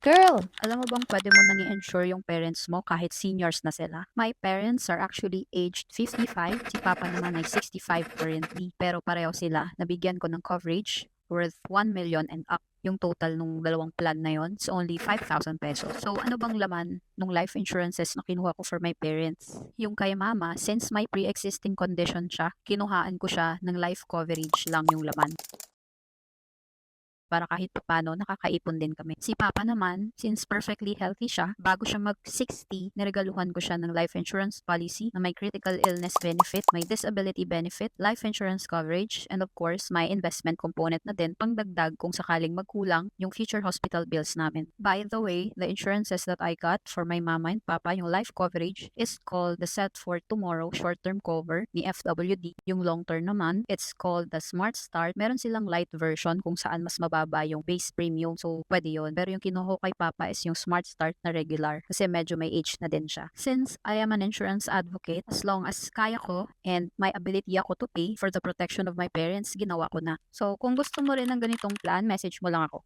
Girl, alam mo bang pwede mo nang i-insure yung parents mo kahit seniors na sila? My parents are actually aged 55. Si Papa naman ay 65 currently. Pero pareho sila. Nabigyan ko ng coverage worth 1 million and up. Yung total nung dalawang plan na yon is only 5,000 pesos. So ano bang laman nung life insurances na kinuha ko for my parents? Yung kay mama, since may pre-existing condition siya, kinuhaan ko siya ng life coverage lang yung laman para kahit paano nakakaipon din kami. Si Papa naman, since perfectly healthy siya, bago siya mag-60, niregaluhan ko siya ng life insurance policy na may critical illness benefit, may disability benefit, life insurance coverage, and of course, may investment component na din pangdagdag kung sakaling magkulang yung future hospital bills namin. By the way, the insurances that I got for my mama and papa, yung life coverage, is called the Set for Tomorrow short-term cover ni FWD. Yung long-term naman, it's called the Smart Start. Meron silang light version kung saan mas mababa yung base premium. So, pwede yun. Pero yung kinuha kay Papa is yung Smart Start na regular kasi medyo may age na din siya. Since I am an insurance advocate, as long as kaya ko and my ability ako to pay for the protection of my parents, ginawa ko na. So, kung gusto mo rin ng ganitong plan, message mo lang ako.